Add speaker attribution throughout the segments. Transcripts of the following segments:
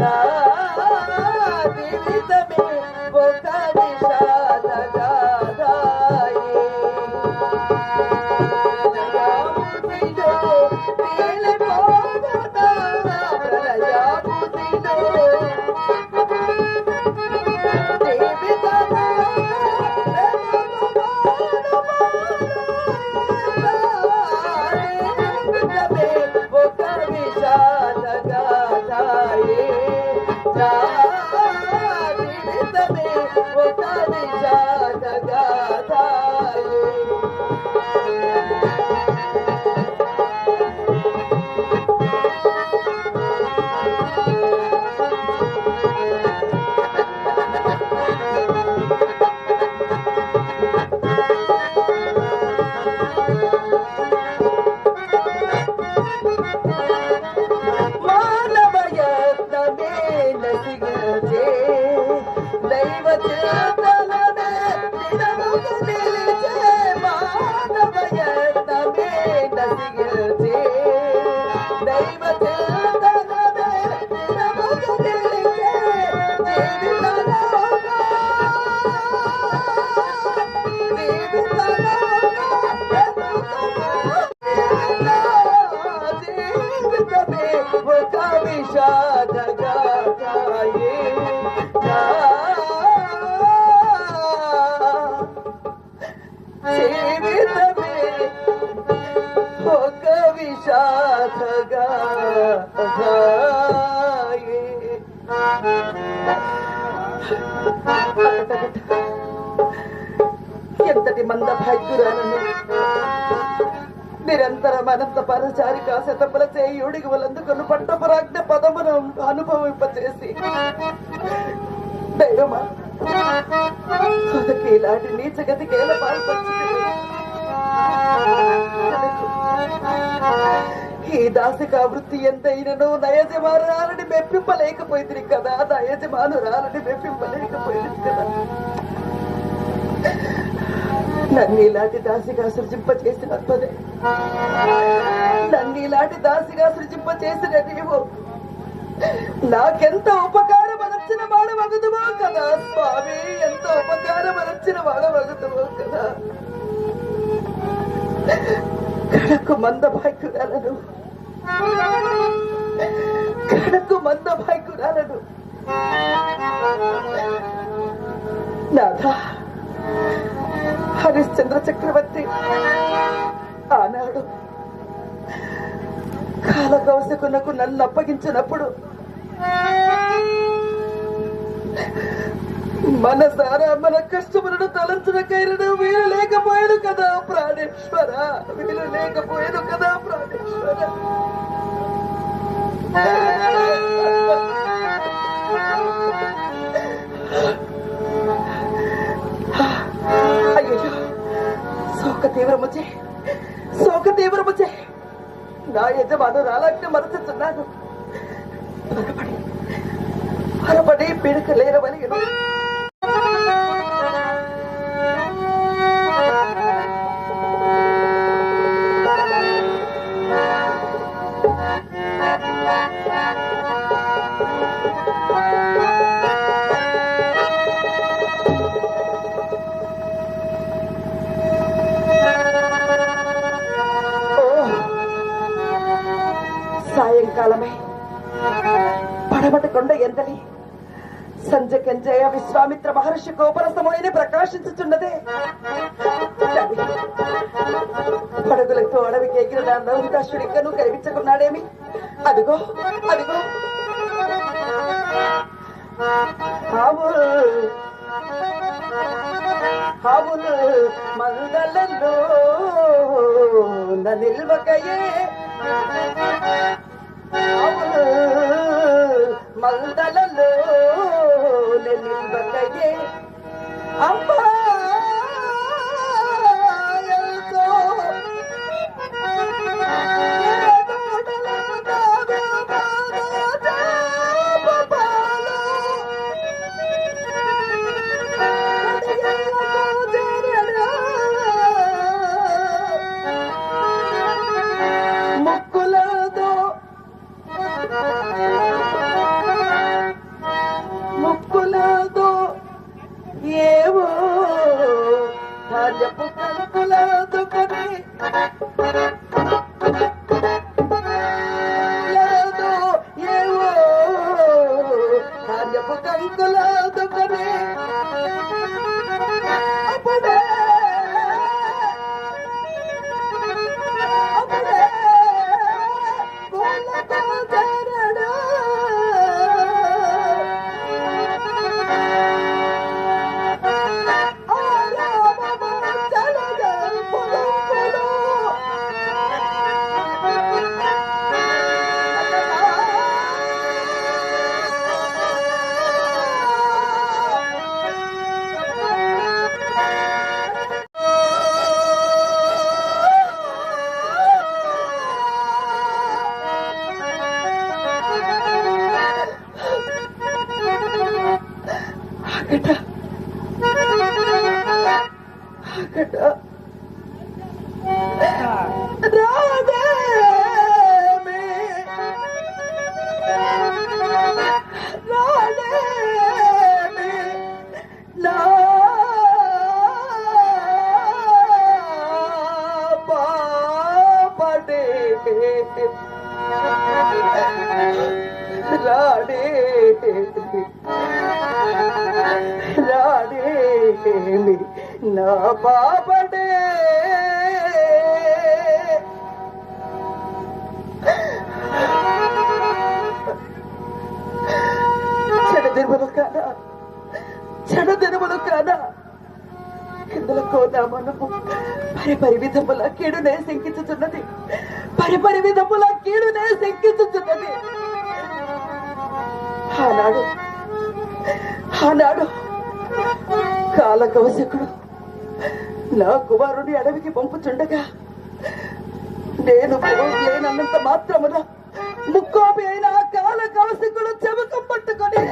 Speaker 1: నా Jaja. Thank you. అంతటి మంద భాగ్యురాలను నిరంతరం అనంత పరచారిక శతముల చేయుడికి వాళ్ళందుకుని పట్టపరాజ్ఞ పదమును అనుభవింపచేసి. దైవమా సొదకి ఇలాంటి నీచగతికి ఎలా పాల్పడుతుంది ఈ దాసిక వృత్తి ఎంతైనను నయజమానురాలని మెప్పింపలేకపోయింది కదా నయజమానురాలని మెప్పింపలేకపోయింది కదా. నన్ను ఇలాంటి దాసిగా సృజింప చేసినదే నన్ను ఇలాంటి దాసిగా సృజింప చేసిన నీవు. నాకెంత ఉపకారం అనర్చిన వాడవగుదువో కదా స్వామి. ఎంత ఉపకారం అనర్చిన వాడవగుదువో కదా. కడకు మంద భాగ్యురాలను కడకు మంద భాగ్యురాలను నాథా హరిశ్చంద్ర చక్రవర్తి ఆనాడు కాలకౌశకులకు నన్ను అప్పగించినప్పుడు మనసారా మన కష్టములను తలంచిన కైరడం వీలు లేకపోయాను కదా ప్రాణేశ్వర వీలు లేకపోయాను కదా ప్రాణేశ్వర. శోక తీవ్రముచే శోక తీవ్రముచే నా యజమాను రాలాగ్ని మరచుతున్నాను త్వరపడి త్వరపడి పిడక లేరవలిగను సాయంకాలమై. పడమట ఎందలి. ఎంతలి సంజ కంజయ విశ్వామిత్ర మహర్షి కోపరసమైన ప్రకాశించుచున్నదే. రవి, పడగులతో అడవికి ఎగిరిన నౌదాసుడికను కనిపించకున్నాడేమి అదిగో అదిగో. ఆవులు. ఆవులు మందలలో నిల్వకయే. ఆవులు మందలలో నిల్వకయే అమ్మా! Nicolás. రాడే రాడేమి నా పాపడే చెడదిరుమలు కాదా చెడదిరుమలు కాదా కిందలకో నా మనము పరి పరి శంకించుతున్నది పరిపరి విధముల కీడునే శంకించుతున్నది ఆనాడు ఆనాడు కాలకవశకుడు నా కుమారుని అడవికి పంపుచుండగా నేను లేనన్నంత మాత్రమున ముక్కోపి అయిన ఆ కాల చెమకం పట్టుకొని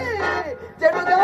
Speaker 1: చెడుగా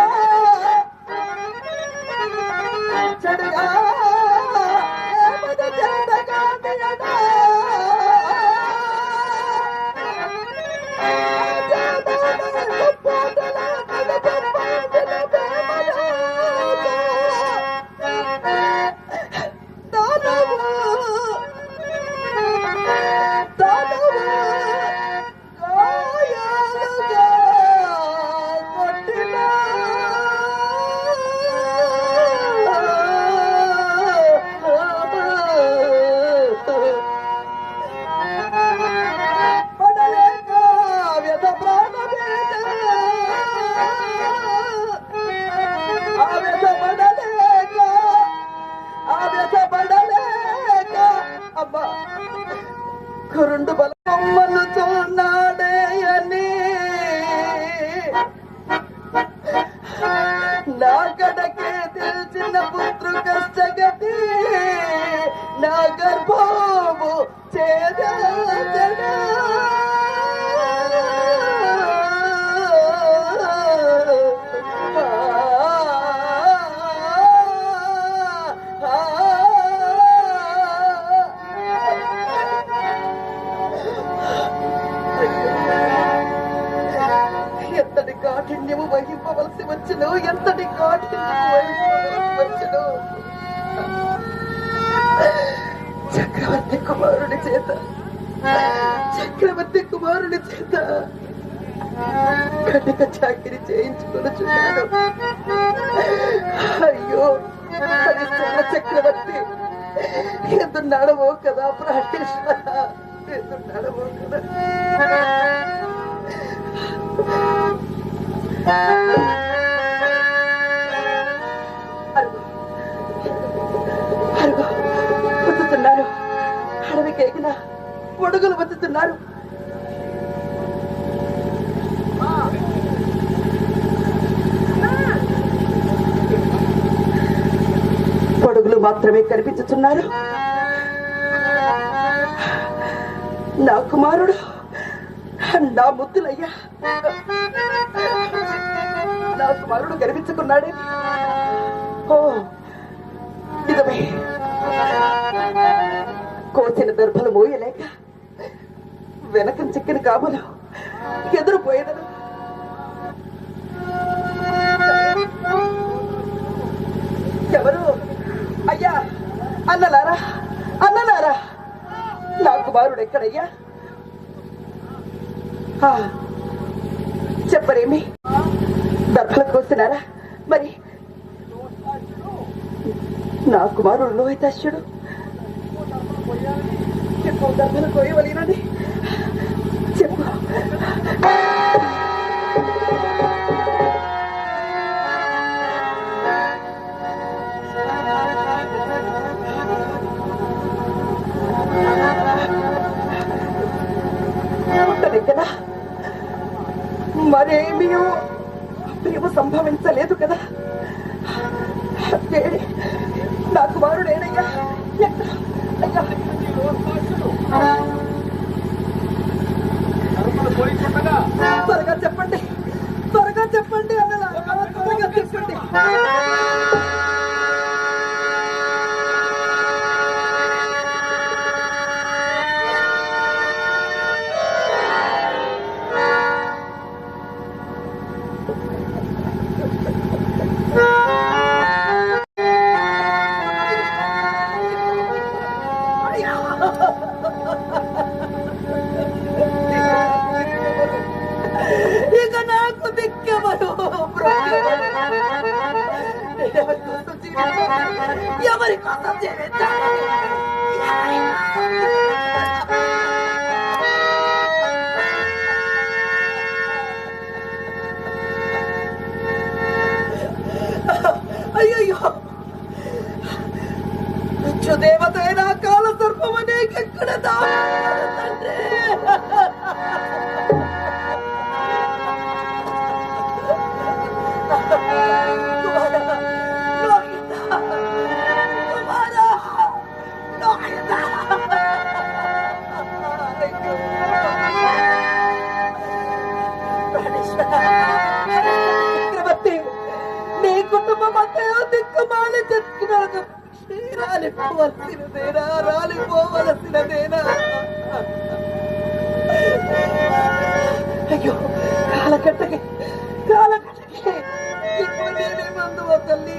Speaker 1: రెండు బలమ్మను ఎంతటి కాఠిన్యము వహింపవలసి వచ్చును ఎంతటి కాఠిన్యము వహింపవలసి వచ్చును. చక్రవర్తి కుమారుని చేత చక్రవర్తి కుమారుని చేత కటిక చాకిరి చేయించుకొనుచున్నాను అయ్యో చక్రవర్తి ఎంత కదా కదా అరుగు అరుగు వద్దుతున్నారు అడవికి ఎగిన పొడుగులు వద్దుతున్నారు పొడుగులు మాత్రమే కనిపించుతున్నారు. నా కుమారుడు. నా ముద్దులయ్యా. నా కుమారుడు గర్వించుకున్నాడే. ఓ నిజమే కోసిన దర్భలు మోయలేక వెనకం చిక్కిన కాబోలు ఎదురుపోయేదను ఎవరు? అయ్యా అన్నలారా అన్నలారా నా కుమారుడు ఎక్కడయ్యా? చెప్పరేమి? దర్భలకు వస్తున్నారా? మరి నా కుమారుడు లోహితాశ్యుడు? దర్భలు కోయవలేనని ఎవరి కోసం జీవించాలి ఎవరి కోసం అయ్యయ్యో దేవత అయినా కాల సర్పమనే ఎక్కడ తండ్రి చక్రవర్తి నీ కుటుంబం అంతా దిక్కుమాలి చెట్టుకున్నాను రాలిపోవలసినదేనా రాలిపోవలసినదేనా? అయ్యో కాలకట్టకి కాలకట్టకి. ఇప్పుడు నేనే మందు తల్లి?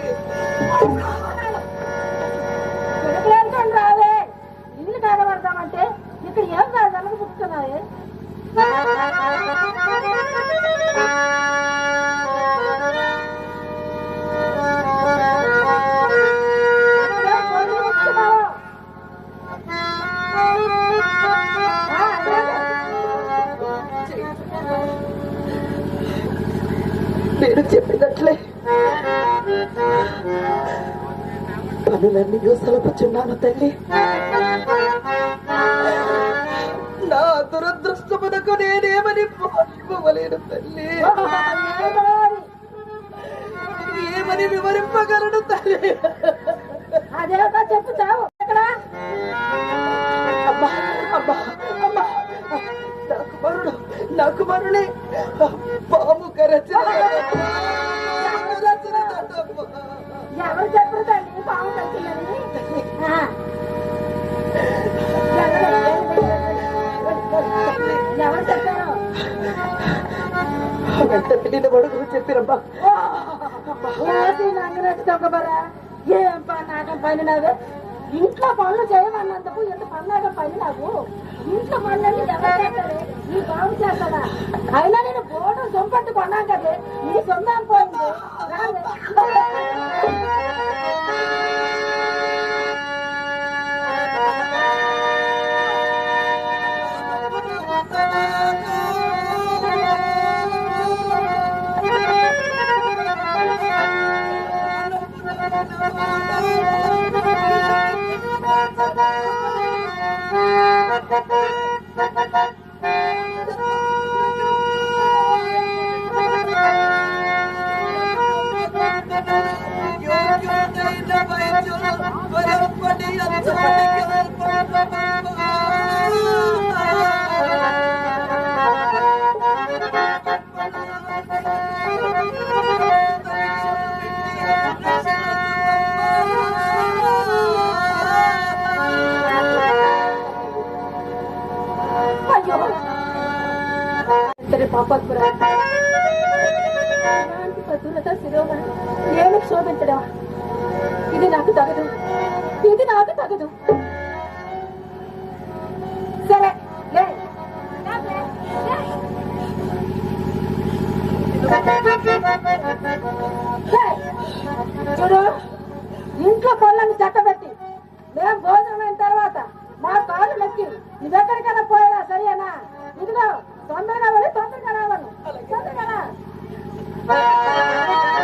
Speaker 1: నేను చెప్పినట్లే. పనులన్నీ యూసలపుచున్నాను తల్లి. ఎంత కొడుకు బడుగు చెప్పిరమ్మా
Speaker 2: ఓసి నంగనట్టు ఏం పన్నాగం పని ఇంట్లో పనులు చేయమన్నందుకు ఎంత పన్నాగం పని నాకు ఇంట్లో పనులన్నీ ఎవరు నీ బాగు చేస్తాడా? అయినా నేను బోర్డు సొంపట్టు కొన్నాను కదే. నీ సొంతం పోయింది. రావే. అయ్యో ఇద్దరి పాపాత్మురా అలాంటి పద్ధులతో నేను శోభించడం ఇది నాకు తగదు. ఇది నాకు తగదు. సరే చూడు ఇంట్లో పళ్ళని చక్కబెట్టి మేము భోజనం అయిన తర్వాత మా కాళ్ళు నొక్కి నువ్వెక్కడికైనా పోయారా సరేనా? ఇదిగో తొందరగా వెళ్ళి తొందరగా
Speaker 1: だから。